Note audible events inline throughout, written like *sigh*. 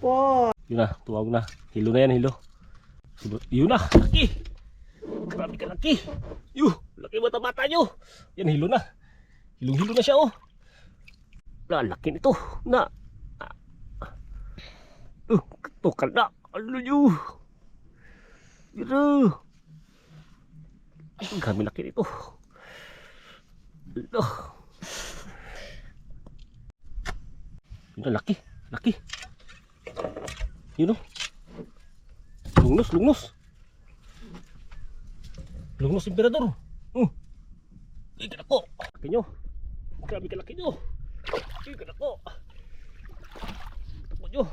po. Yun na, tuwag na. Hilo na yan, hilo. Yun na, laki. Grabe ka laki. Yuh, laki bata-bata nyo. Yan, hilo na. Hilong-hilo na siya, oh. La, laki nito. Na. Uh, tukal na. Ano nyo? Yun Grabe laki nito. Ano? Yun na, laki. Laki. Yun o. Lungnos, lungnos. Lungnos, emperador. Hmm. Ay, kanako. Laki nyo. Grabe ka laki nyo. Ay, kanako. Takbo nyo.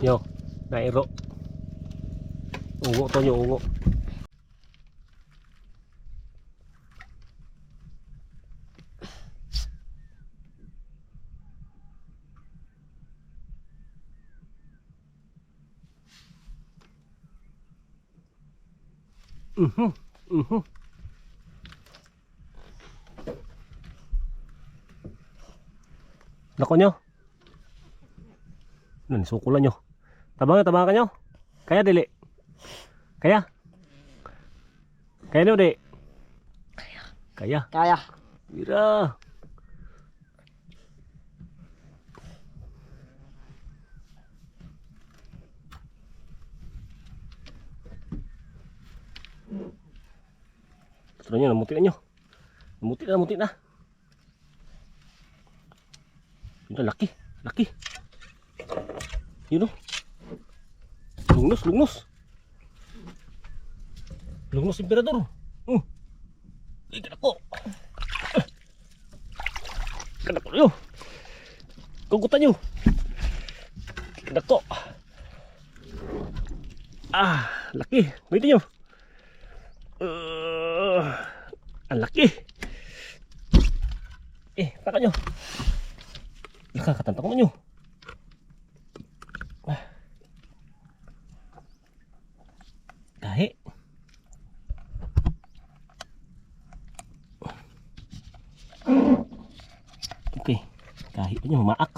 Yo, nairo. Ungo to nyo, ungo. Mhm, mhm. Nako nyo. Ano, nisukulan nyo. Tabangan, tabangan nyo. Kaya dili. Kaya. Kaya nyo di. Kaya. Kaya. Mira. Tuloy nyo, namuti na nyo. Namuti na, namuti na. Yun na, laki. Laki. Yun o. Lungnos, lungnos. Lungnos, emperador. Oh. Ay, kanako. Kanako nyo. Kugutan nyo. Kanako. Ah, laki. Pwede nyo. Uh, ang laki. Eh, taka nyo. Nakakatantak mo nyo. Kahe. Okay. Kahit pa nyo, humaak.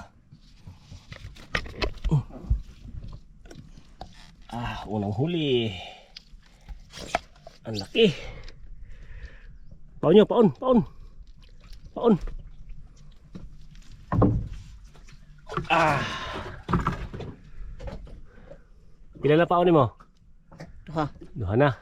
Ah, unang huli. Ang laki. Paon nyo, paon, paon. Paon. Ah. Pila na paon mo? Duha. Na.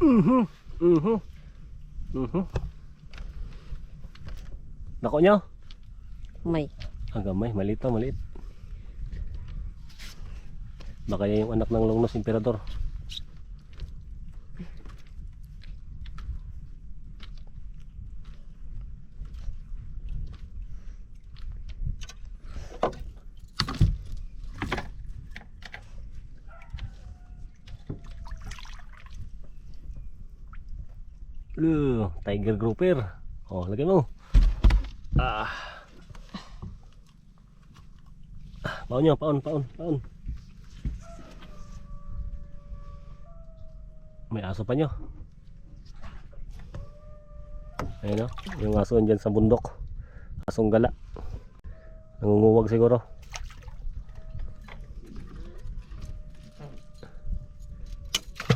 Mhm. Mhm. Mhm. Nako nyo? May. Ah, gamay. Maliit to, maliit. Baka yan yung anak ng Longnos Emperador. Loh, tiger grouper. Oh, lagay mo. Ah. Paon nyo, paon, paon, paon. May aso pa nyo. Ayun o, yung aso dyan sa bundok. Asong gala. Nangunguwag siguro.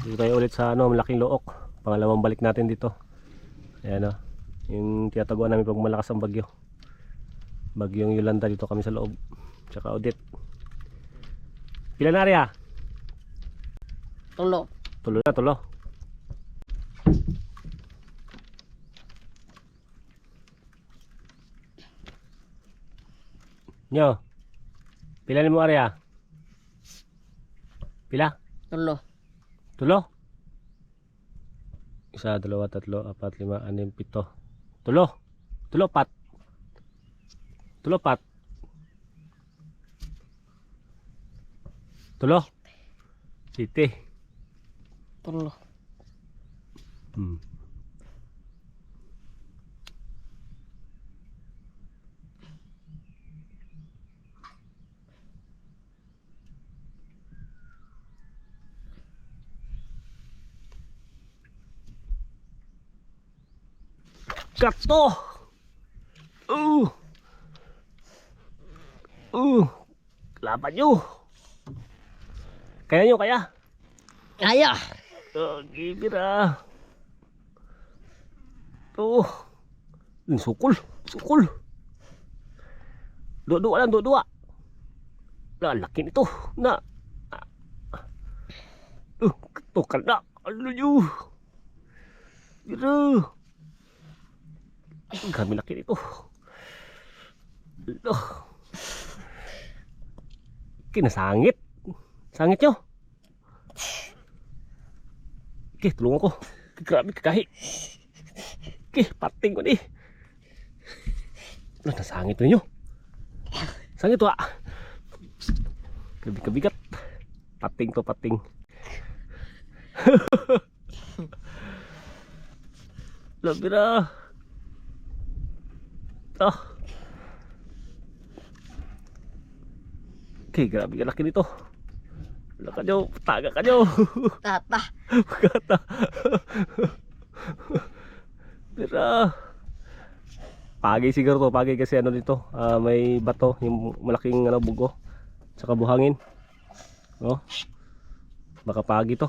Dito tayo ulit sa ano, malaking look. Pangalawang balik natin dito. Ayan o. Yung tinataguan namin pag malakas ang bagyo. Bagyong Yolanda dito kami sa loob. Tsaka audit. Pila na area? Tulo. Tulo na, tulo. Nyo. Pila ni mo area? Pila? Tulo. Tulo? Isa, dalawa, tatlo, apat, lima, anim, pito. Tulo. Tulo, pat. Tulo, pat. Tulo. Siti. Tulo. Hmm. Gato! Uh! Uh! Laban nyo! Kaya nyo, kaya? Kaya. Oh, gibira. Oh. Ang sukul, sukul. Dua-dua lang, dua-dua. Lah, laki nito. Na. Uh, ketukan na. Ano nyo? Gira. Ang Grabe laki nito. Lah. Kinasangit. Sangit nyo. Okay, tulungan ko. Grabe kakahi. Okay, pating ko ni. Ano, nasangit na nyo. Sangit to ah. Grabe kabigat. Pating to, pating. *laughs* Labi na. Ah. Okay, grabe ka laki nito. Wala ka nyo, taga ka nyo. *laughs* Tata. Kata. Pero pagi siguro to, pagi kasi ano dito, ah, may bato, yung malaking ano bugo, tsaka buhangin. No? Baka pagi to.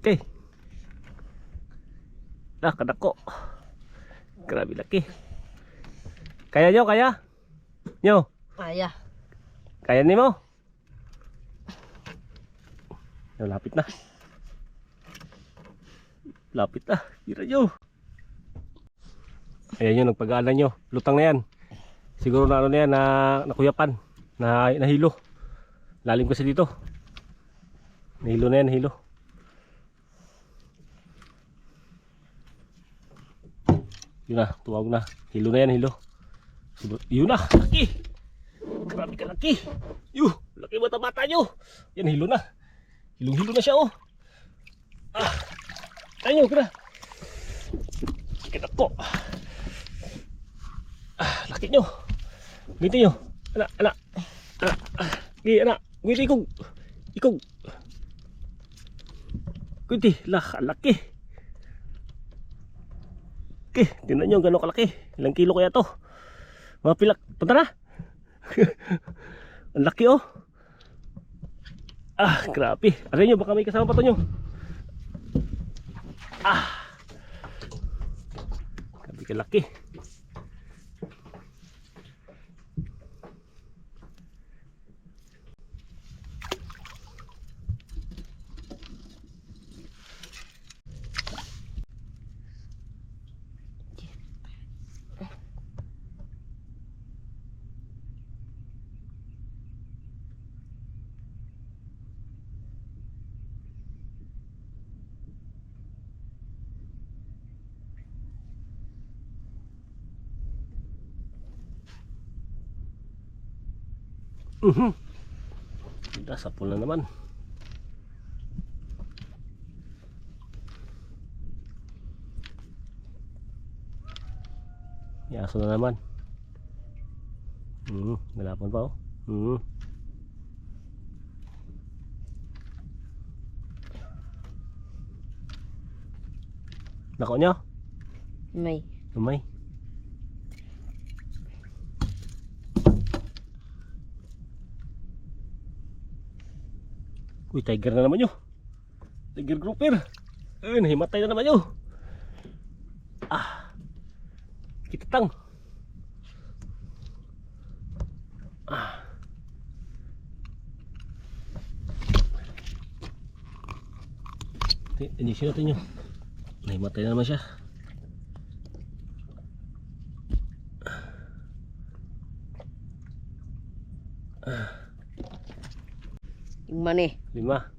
Okay. Ah, kadako. Grabe laki. Kaya nyo, kaya? Nyo? Kaya. Kaya ni mo? Lapit na. Lapit na. Tira nyo. Ayan yun, nagpag-aalan nyo. Lutang na yan. Siguro na ano na yan, na nakuyapan. Na, nahilo. Lalim kasi dito. Nahilo na yan, nahilo. Yun na, tuwag na. Hilo na yan, hilo. Yun na, laki. Grabe ka laki. Yuh, laki mata-mata nyo. Yan, hilo na. Hilong-hilo na siya, oh. Ah, ayun, kira. Kita po. Ah, laki nyo. Giti nyo. Anak, anak. Anak. Ah, Giti, anak. Giti, ikog. Ikog. Giti, lah, laki. Okay, tingnan nyo gano'ng kalaki. Ilang kilo kaya to? Mga pilak. Punta na. *laughs* Ang laki oh. Ah, grabe. Aray nyo, baka may kasama pa to nyo. Ah. Grabe ka laki. Mhm. Kita sa pula naman. Yaso na naman. Hmm, malapon pa oh. Hmm. Nako nyo? May. Umay. Uy, tiger na naman yun. Tiger grouper. Ay, nahimatay na naman yun. Ah. Kitatang. Ah. Injection natin yun. Nahimatay na naman siya. Tingnan eh. Lima.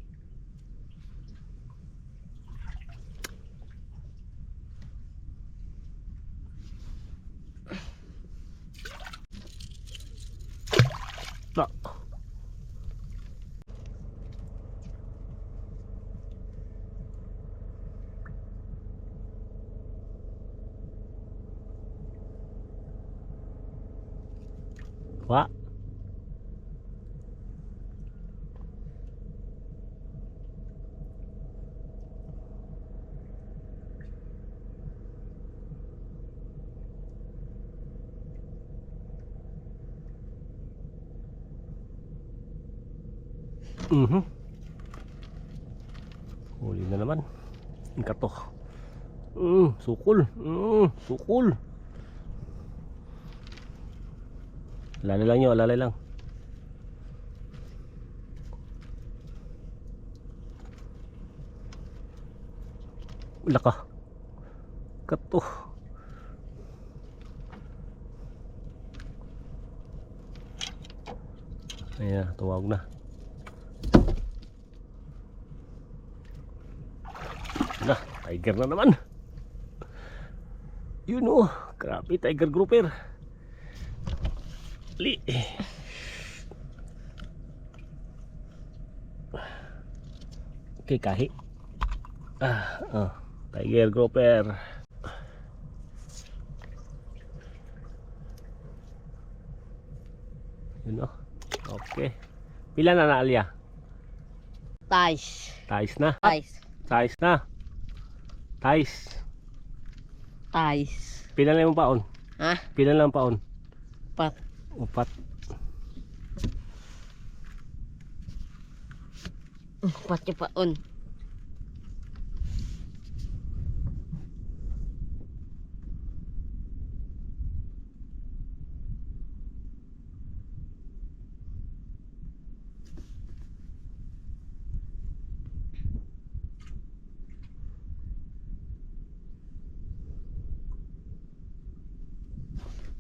Mhm. Huli na naman. Ang kato. Mm, sukul. Mm, sukul. Lalay lang yun, lalay lang. Wala ka. Kato. Ayan, tuwag na. Na, tiger na naman. Yun oh, grabe tiger grouper. Li. Okay, kahi. Ah, oh, tiger grouper. Yun oh. Okay. Pila na na Alia? Tais. Tais na. Tais. Tais na. Tais. Tais. Pila na yung paon? Ha? Pila lang paon? Pat. Upat. Pati paon.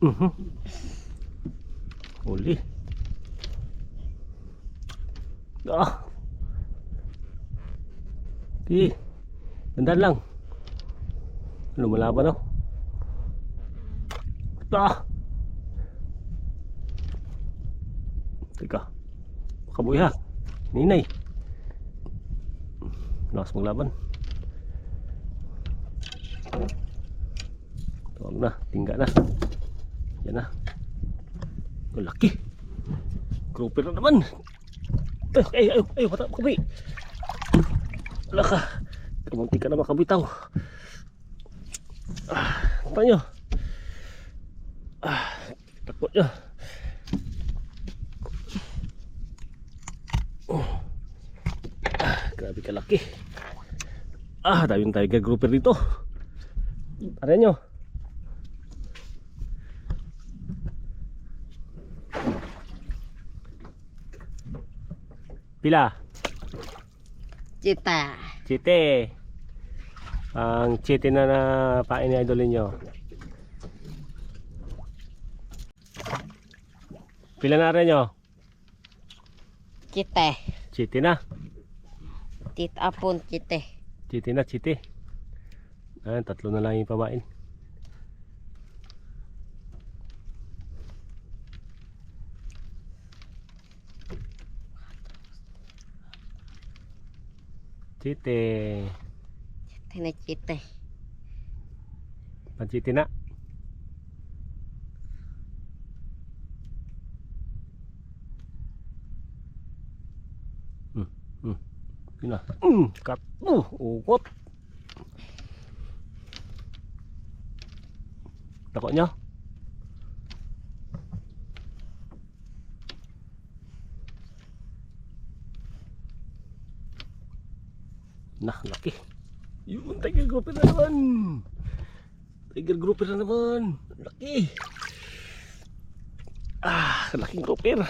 Mhm. Huli. Ah. Okay. Dandan lang. Lumalaban oh. Ah. Teka. Kabuya. Ninay. Lakas maglaban. Tuwag na. Tingga na. Yan na. Ang laki. Grouper na naman. Ay, ay, ay, ay, bata makabi. Wala ka. Kamunti ka na makabitaw. Ah, ano nyo? Ah, takot nyo. Oh. Ah, grabe kalaki. Ah, daming tiger grouper dito. Tara nyo. Pila? Cita. Chite. Ang chite na na pain ni idol ninyo. Pila na rin nyo? Cite. Chite na. Tit apon cite. Chite na, chite. Ah, tatlo na lang yung pamain. Chite. Chite na chite. Panchite na. Hmm, hmm. Yun na. Hmm, kat. Uh, ukot. Dako nyo. Nah, laki. Yun, tiger grouper na naman. Tiger grouper na naman. Laki. Ah, laking grouper.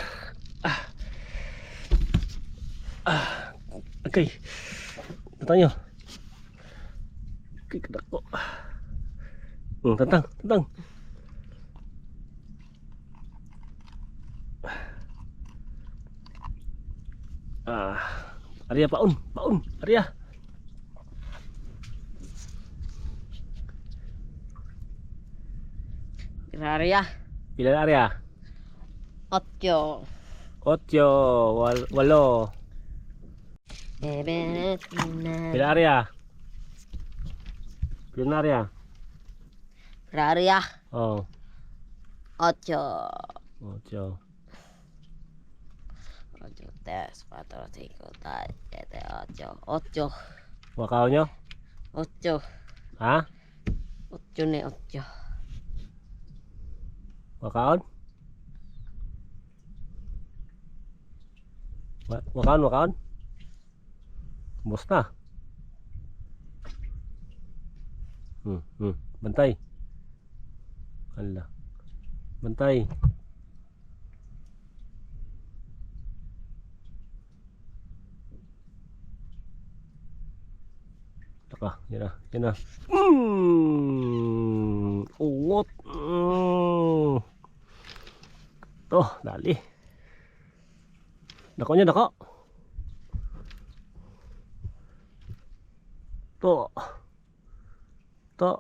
Ah. Ah. Okay. Tantang nyo. Okay, kadak ko. Hmm, tantang, tantang. Ah. Arya paun, paun, Arya. Area, ya. Ilan area? Ya? Otyo. Otyo, wal walo. Ilan area? Ilan area? Area. Oh. Otyo. Otyo. Ojo tes pator tiku ta jete ojo ojo. nyo? Ojo. Hah? Ojo ne ojo. Wakaon? Wa- Wakaon, wakaon? Bos na. Hmm, hmm. Bantay. Ala. Bantay. Taka, yan na, yan na. Mm, uwot. Mm. To, dali. Dako niya, dako. To. To.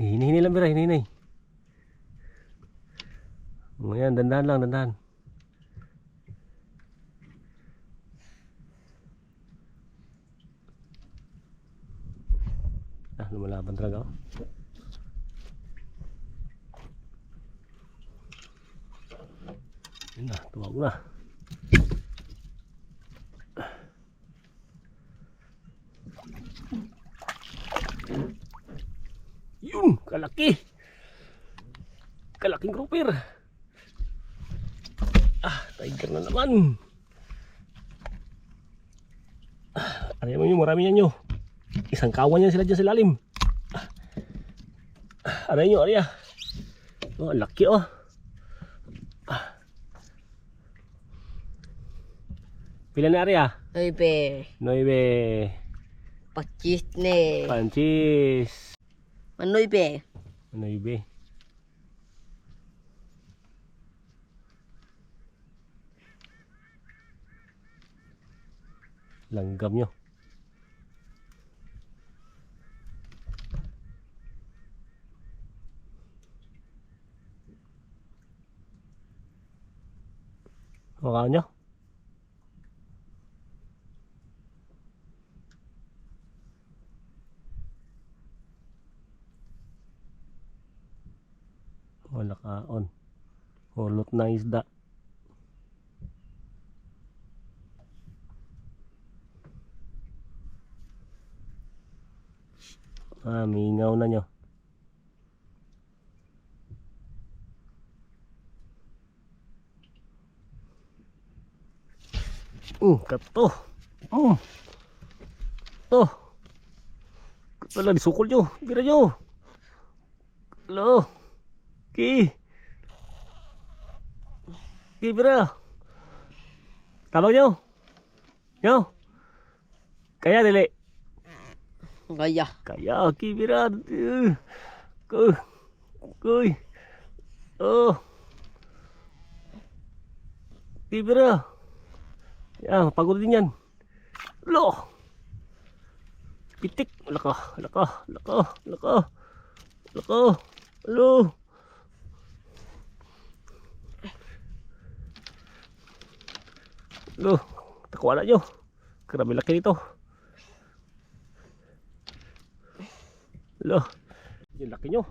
Hini-hini lang, Bira, hini-hini. Ngayon, dandan lang, dandan. Ah, lumalaban talaga ako. Yun na, tumawag na. Yun, kalaki. Kalaking grouper. Ah, tiger na naman. Ah, ano mo nyo, marami yan nyo. Isang kawan yan sila dyan sa lalim. Ah, aray nyo, aray ah. Oh, laki oh. Pila na area? Nueve. Nueve. Pachis ni. Panchis. Manuibe. Nueve. Langgam nyo. Mukha nyo? Wala kaon. Hulot na isda. Ah, mingaw na nyo. Uh, kato. Mm. To. Wala, disukol nyo. Bira nyo. Hello. Ki. Ki, bira. Tawag nyo. Nyo. Kaya, dili. Gaya. Kaya, ki. Uh, Kuy. Kuy. Oh. Ki, bira. Yan, pagod din yan. Lo. Pitik. Laka, laka, laka, laka. Laka. Lo. Lo. Takwala nyo. Grabe laki nito. Lo. Yung laki nyo.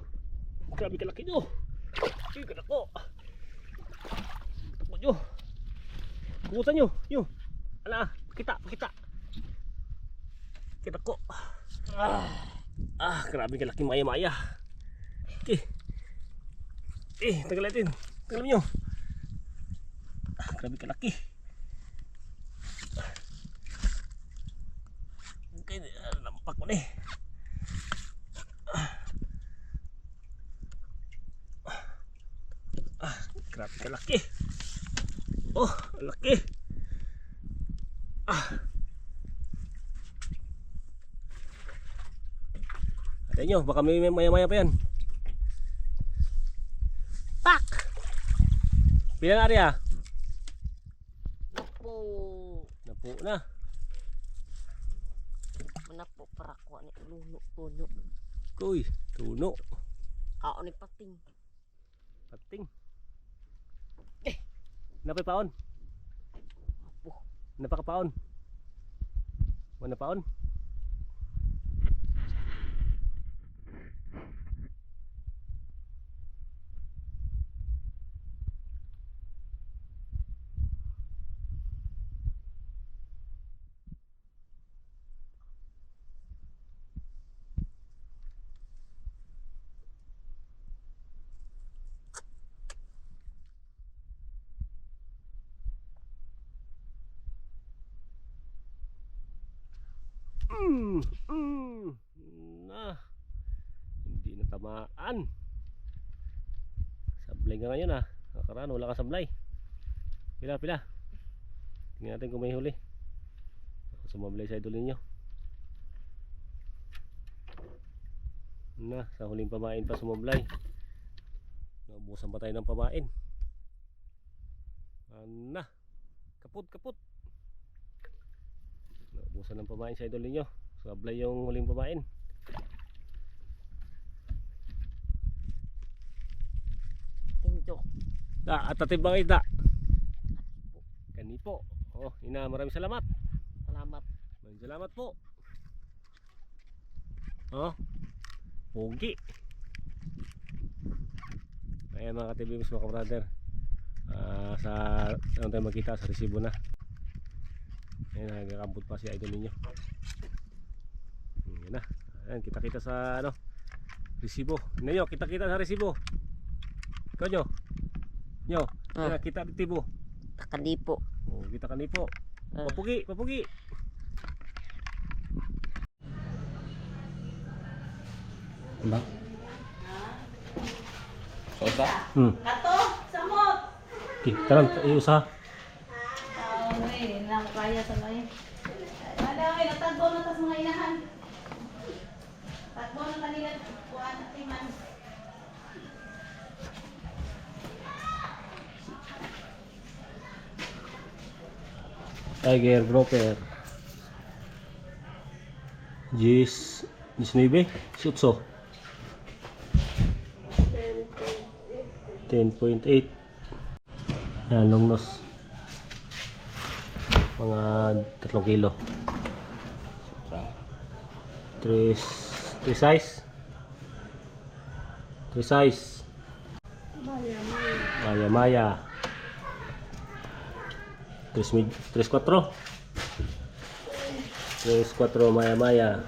Grabe ka laki nyo. Uy, kanak ko. Takbo nyo. Kukutan nyo. Yung. Ala, kita, kita. Kita ko. Ah, ah grabe ka laki maya-maya. Okay. Eh, tagal natin. Nyo. Ah, grabe ka laki. Okay, ah, lampak ko na eh. Ah, grabe ka laki. Oh, laki. Ah. Atin nyo, baka may may maya-maya pa yan. Pak! Pila na rin Napo. Napo na. Manapo para ko ni luno puno. Kuy, tuno. Kao ni pating. Pating. Eh, napay paon. Apo. Napakapaon. Mana paon? Mm, mm, na. Hindi na tamaan. Sablay ka ngayon ah. Nakaraan wala ka sablay. Pila, pila. Tingnan natin kung may huli. Sumablay sa idol ninyo. Na, sa huling pamain pa sumablay. Naubusan pa tayo ng pamain. Ana. Kaput, kaput. Naubusan ng pamain sa idol ninyo. Sumablay yung huling pamain. Tinjok. Da, at tatib bang isda? Kani po. Oh, ina, maraming salamat. Salamat. Maraming salamat po. Oh. Pogi. Ayan mga ka-TV mga brother. Ah, sa ano tayo magkita sa resibo na. Ayan, nagkakampot pa si idol ninyo. Ayan na. Ayan, kita-kita sa ano resibo. Ninyo, kita-kita sa resibo. Ikaw nyo. Ah. Kita resibo. Takadipo. Oh, kita kan po. Ah. Papugi, papugi. Ba? Sosa? Hmm. Kato, samot. Okay, taran, iusa. Ah, may lang kaya sa lain. Ada kay natagbo na tas mga inahan. Tagbo na kanila kuan at Tiger Grouper. Gis, 19, 18. 10.8 Yan, long nose. Mga 3 kilo. 3 3 size. 3 size. Maya Maya. 3 tres, tres cuatro tres cuatro maya maya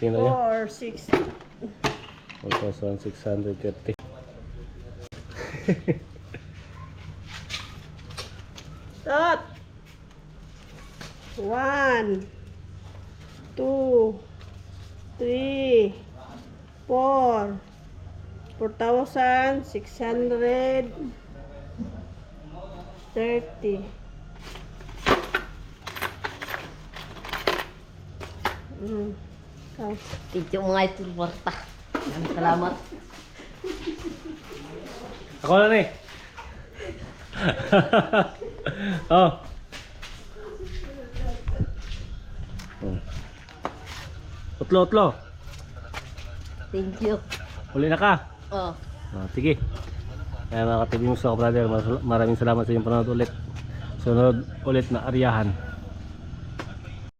ya. six. Hundred 4,630 Stop! One, two, three, four, four thousand six hundred thirty. Mm. Oh. Tinjok mga ito warta. Salamat. Ako na ni. *laughs* oh. Oh. Utlo, utlo. Tinjok. Huli na ka. Oh. Ah, sige. Kaya mga News ako brother, maraming salamat sa inyong panonood ulit. Sunod ulit na Aryahan.